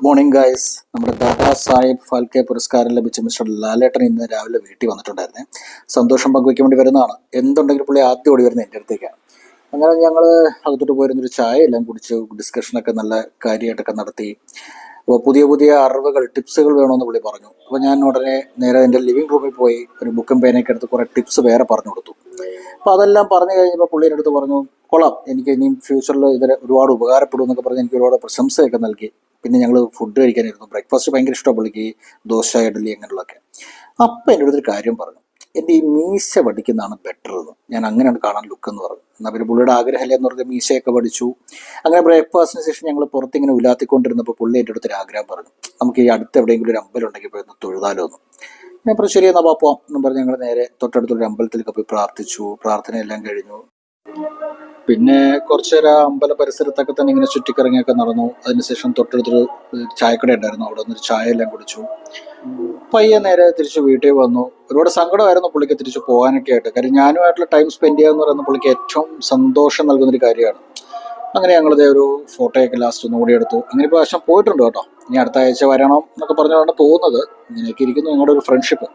Good morning guys നമ്മുടെ ദാദാ സാഹിബ് ഫാൽക്കെ പുരസ്കാരം ലഭിച്ച മിസ്റ്റർ ലാലേട്ടൻ ഇന്ന് രാവിലെ വീട്ടിൽ വന്നിട്ടുണ്ടായിരുന്നേ. സന്തോഷം പങ്കുവയ്ക്കാൻ വേണ്ടി വരുന്നതാണ്. എന്തുണ്ടെങ്കിലും പുള്ളി ആദ്യം ഓടി വരുന്നത് എന്റെ അടുത്തേക്കാണ് അങ്ങനെ ഞങ്ങൾ അകത്തോട്ട് പോയിരുന്നൊരു ചായ എല്ലാം കുടിച്ച് ഡിസ്കഷനൊക്കെ നല്ല കാര്യമായിട്ടൊക്കെ നടത്തി. അപ്പോൾ പുതിയ പുതിയ അറിവുകൾ ടിപ്സുകൾ വേണമെന്ന് പുള്ളി പറഞ്ഞു. അപ്പോൾ ഞാൻ ഉടനെ നേരെ എന്റെ ലിവിങ് റൂമിൽ പോയി ഒരു ബുക്കും പേനയൊക്കെ എടുത്ത് കുറേ ടിപ്സ് വേറെ പറഞ്ഞു കൊടുത്തു. അപ്പോൾ അതെല്ലാം പറഞ്ഞു കഴിഞ്ഞപ്പോൾ പുള്ളിയുടെ അടുത്ത് പറഞ്ഞു കൊള്ളാം. എനിക്ക് ഇനിയും ഫ്യൂച്ചറിൽ ഇതിൽ ഒരുപാട് ഉപകാരപ്പെടും എന്നൊക്കെ പറഞ്ഞ് എനിക്ക് ഒരുപാട് പ്രശംസയൊക്കെ നൽകി. പിന്നെ ഞങ്ങൾ ഫുഡ് കഴിക്കാനിരുന്നു. ബ്രേക്ക്ഫാസ്റ്റ് ഭയങ്കര ഇഷ്ടമാണ് പുള്ളിക്ക്. ദോശ ഇഡലി അങ്ങനെയുള്ളതൊക്കെ. അപ്പം എന്റെ അടുത്തൊരു കാര്യം പറഞ്ഞു. എന്റെ ഈ മീശ പഠിക്കുന്നതാണ് ബെറ്റർ എന്ന് ഞാൻ അങ്ങനെയാണ് കാണാൻ ലുക്ക് എന്ന് പറഞ്ഞു എന്നാൽ പിന്നെ പുള്ളിയുടെ ആഗ്രഹമല്ല എന്ന് പറഞ്ഞാൽ മീശയൊക്കെ പഠിച്ചു. അങ്ങനെ ബ്രേക്ക്ഫാസ്റ്റിന് ശേഷം ഞങ്ങൾ പുറത്തിങ്ങനെ ഉലാത്തിക്കൊണ്ടിരുന്നപ്പോൾ പുള്ളി എന്റെ അടുത്തൊരു ആഗ്രഹം പറഞ്ഞു. നമുക്ക് ഈ അടുത്ത് എവിടെയെങ്കിലും ഒരു അമ്പലം ഉണ്ടെങ്കിൽ പോയി ഒന്ന് തൊഴുതാലോ എന്ന്. ഞാൻ പറഞ്ഞു ശരി എന്നാൽ എന്ന് പറഞ്ഞ് ഞങ്ങൾ നേരെ തൊട്ടടുത്തുള്ള അമ്പലത്തിലൊക്കെ പോയി പ്രാർത്ഥിച്ചു. പ്രാർത്ഥന എല്ലാം കഴിഞ്ഞു. പിന്നെ കുറച്ചു നേരം അമ്പല പരിസരത്തൊക്കെ തന്നെ ഇങ്ങനെ ചുറ്റിക്കറങ്ങിയൊക്കെ നടന്നു. അതിനുശേഷം തൊട്ടടുത്തൊരു ചായക്കട ഉണ്ടായിരുന്നു. അവിടെ നിന്നൊരു ചായ എല്ലാം കുടിച്ചു. പയ്യെ നേരെ തിരിച്ച് വീട്ടിൽ വന്നു. ഒരുപാട് സങ്കടമായിരുന്നു പുള്ളിക്ക് തിരിച്ച് പോകാനൊക്കെ ആയിട്ട്. കാര്യം ഞാനുമായിട്ടുള്ള ടൈം സ്പെൻഡ് ചെയ്യുക എന്ന് പറയുന്നത് പുള്ളിക്ക് ഏറ്റവും സന്തോഷം നൽകുന്ന ഒരു കാര്യമാണ്. അങ്ങനെ ഞങ്ങളിതേ ഒരു ഫോട്ടോയൊക്കെ ലാസ്റ്റ് ഒന്ന് കൂടി എടുത്തു. അങ്ങനെ ഇപ്പോൾ ആശം പോയിട്ടുണ്ട് കേട്ടോ. ഇനി അടുത്ത ആഴ്ച വരണം എന്നൊക്കെ പറഞ്ഞുകൊണ്ടാണ് പോകുന്നത്. ഇങ്ങനെയൊക്കെ ഇരിക്കുന്നു ഞങ്ങളുടെ ഒരു ഫ്രണ്ട്ഷിപ്പ്